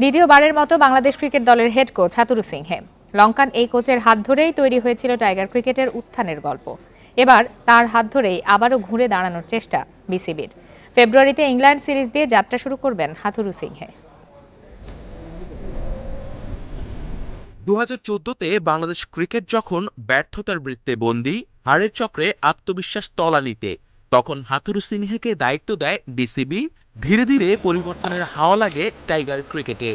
দ্বিতীয়বারের মতো বাংলাদেশ ক্রিকেট দলের head coach Hathurusingha. Lankan এই কোচের হাত ধরেই তৈরি হয়েছিল টাইগার ক্রিকেটের উত্থানের গল্প। এবার তার হাত ধরেই আবারও ঘুরে দাঁড়ানোর চেষ্টা বিসিবির। ফেব্রুয়ারিতে ইংল্যান্ড সিরিজ দিয়ে যাত্রা শুরু করবেন হাতুরু সিংহে। দু হাজার চোদ্দতে বাংলাদেশ ক্রিকেট যখন ব্যর্থতার বৃত্তে বন্দী, হারের চক্রে আত্মবিশ্বাস তলানিতে, তখন হাতুরু সিংহেকে দায়িত্ব দেয় বিসিবি। ধীরে ধীরে পরিবর্তনের হাওয়া লাগে টাইগার ক্রিকেটে।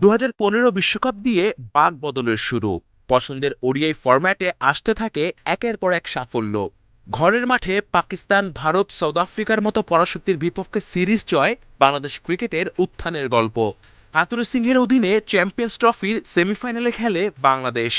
দু পনেরো বিশ্বকাপ দিয়ে বাগ বদলের শুরু। পছন্দের ওডিআই ফরম্যাটে আসতে থাকে একের পর এক সাফল্য। ঘরের মাঠে পাকিস্তান, ভারত, সাউথ আফ্রিকার মতো পরাশক্তির বিপক্ষে সিরিজ জয় বাংলাদেশ ক্রিকেটের উত্থানের গল্প। হাতুরু সিংহের অধীনে চ্যাম্পিয়ন্স ট্রফির সেমিফাইনালে খেলে বাংলাদেশ।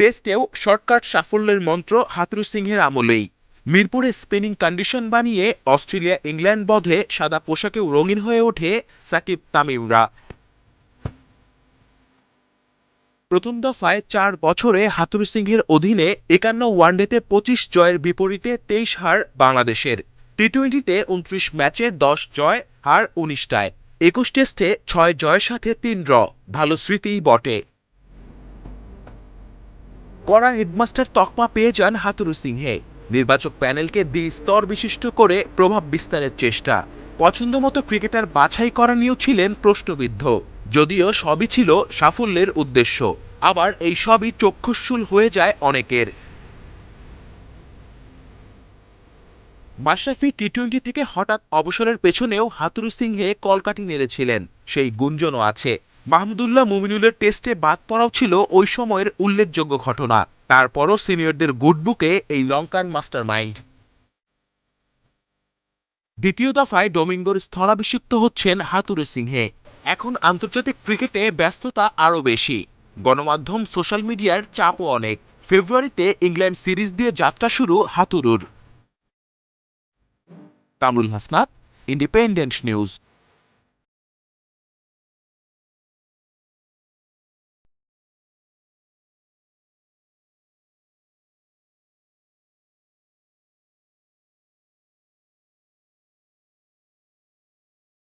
টেস্টেও শর্টকাট সাফল্যের মন্ত্র হাতুরু সিংহের আমলেই। মিরপুরে স্পিনিং কন্ডিশন বানিয়ে অস্ট্রেলিয়া ইংল্যান্ড বধে সাদা পোশাকেও রঙিন হয়ে ওঠে সাকিব তামিমরা। প্রথম দফায় চার বছরে হাতুরু সিংহের অধীনে একান্ন ওয়ানডেতে পঁচিশ জয়ের বিপরীতে তেইশ হার বাংলাদেশের। টি টোয়েন্টিতে উনত্রিশ ম্যাচে দশ জয়, হার উনিশটায়। একুশ টেস্টে ছয় জয়ের সাথে তিন ড্র, ভালো স্মৃতিই বটে। কড়া হেডমাস্টার তকমা পেয়ে যান হাতুরু সিংহে। নির্বাচক প্যানেলকে দ্বি স্তর বিশিষ্ট করে প্রভাব বিস্তারের চেষ্টা। পছন্দমতো ক্রিকেটার বাছাই করা নিয়েও ছিলেন প্রশ্নবিদ্ধ। যদিও সবই ছিল সাফল্যের উদ্দেশ্য। আবার এই সবই চক্ষুশূল হয়ে যায় অনেকের। মাশরাফি টি টোয়েন্টি থেকে হঠাৎ অবসরের পেছনেও হাতুরু সিংহে কলকাঠি নেড়েছিলেন। সেই গুঞ্জনও আছে। মাহমুদুল্লাহ মুমিনুলের টেস্টে বাদ পড়াও ছিল ওই সময়ের উল্লেখযোগ্য ঘটনা। তারপরও সিনিয়রদের গুডবুকে এই লঙ্কান মাস্টার মাইন্ড দ্বিতীয় দফায় ডোমিঙ্গোর স্থলাভিষিক্ত হচ্ছেন হাতুরু সিংহে। এখন আন্তর্জাতিক ক্রিকেটে ব্যস্ততা আরও বেশি। গণমাধ্যম, সোশ্যাল মিডিয়ার চাপও অনেক। ফেব্রুয়ারিতে ইংল্যান্ড সিরিজ দিয়ে যাত্রা শুরু হাতুরুর। Kamrul Hasnat, independent news.